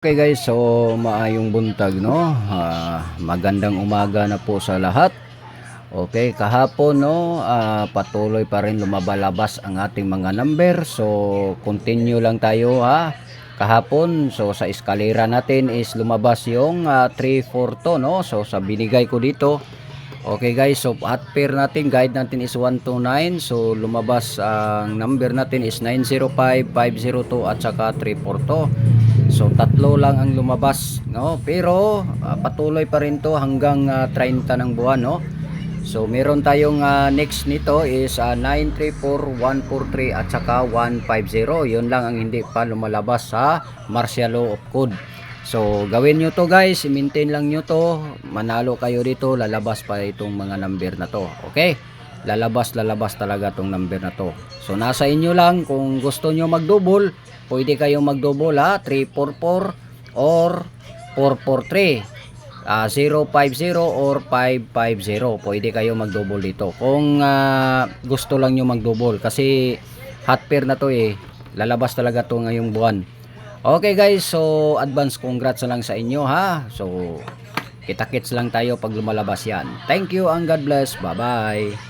Okay guys, so maayong buntag no. Ah, magandang umaga na po sa lahat. Okay, kahapon no, ah, patuloy pa rin lumabalabas ang ating mga number. So continue lang tayo ha. Kahapon, so sa eskalera natin is lumabas yung ah, 342 no. So sa binigay ko dito. Okay guys, so at pair natin, guide natin is 129. So lumabas ang number natin is 905, 502 at saka 342. So tatlo lang ang lumabas, no? Pero ah, patuloy pa rin 'to hanggang ah, 30 ng buwan, no? So meron tayong ah, next nito is ah, 934, 143 at saka 150. 'Yun lang ang hindi pa lumalabas sa Martial Law of Code. So gawin nyo to guys, i-maintain lang nyo to. Manalo kayo dito, lalabas pa itong mga number na to. Okay? Lalabas, lalabas talaga tong number na to. So nasa inyo lang kung gusto nyo mag-double, pwede kayong mag-double ha, 344 or 443. Ah, 050 or 550. Pwede kayo mag-double dito. Kung ah, gusto lang nyo mag-double kasi hot pair na to eh. Lalabas talaga to ngayong buwan. Okay guys, so advance congrats lang sa inyo ha. So kita-kits lang tayo pag lumalabas yan. Thank you and God bless. Bye-bye.